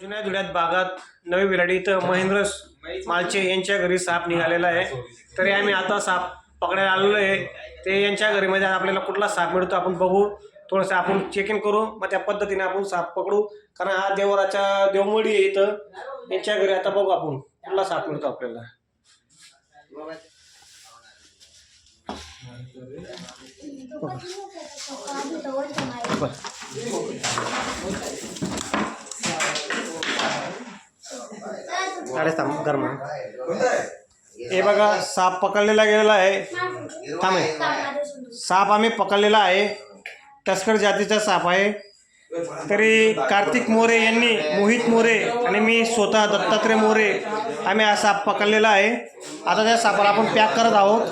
जुन्या धुळ्यात भागात नवी बिराडी इथं महेंद्र मालचे यांच्या घरी साप निघालेला आहे. तरी आम्ही आता साप पकडायला आलेलो आहे. ते यांच्या घरीमध्ये आपल्याला कुठला साप मिळतो आपण बघू. थोडंसं आपण चेक इन करू. मग त्या पद्धतीने आपण साप पकडू. कारण हा देवराच्या देवमोडी आहे इथं. यांच्या घरी आता बघू आपण कुठला साप मिळतो आपल्याला. बरं. अरे थांब गरम. हे बघा साप पकडलेला गेलेला आहे. थांब. साप आम्ही पकडलेला आहे. टस्कर जातीचा साप आहे. तरी कार्तिक मोरे यांनी मोहित मोरे आणि मी स्वतः दत्तात्रय मोरे आम्ही हा साप पकडलेला आहे. आता त्या सापाला आपण पॅक करत आहोत.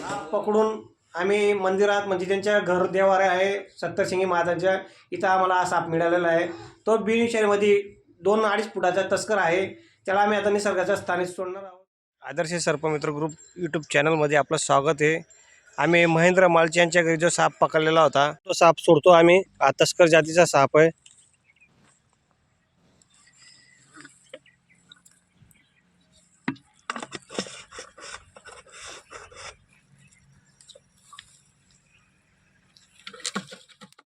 साप पकडून आम्ही मंदिरात म्हणजे त्यांच्या घर देवारे आहे सप्तशृंगी महाराजांच्या इथं आम्हाला हा साप मिळालेला आहे. तो बिनविषारीमध्ये दोन अडीच फुटाचा तस्कर आहे. त्याला आम्ही आता निसर्गाच्या स्थानी सोडणार आहोत. आदर्श सर्पमित्र ग्रुप यूट्यूब चॅनलमध्ये आपलं स्वागत आहे. आम्ही महेंद्र मालची यांच्या घरी जो साप पकडलेला होता तो साप सोडतो आम्ही. हा तस्कर जातीचा साप आहे.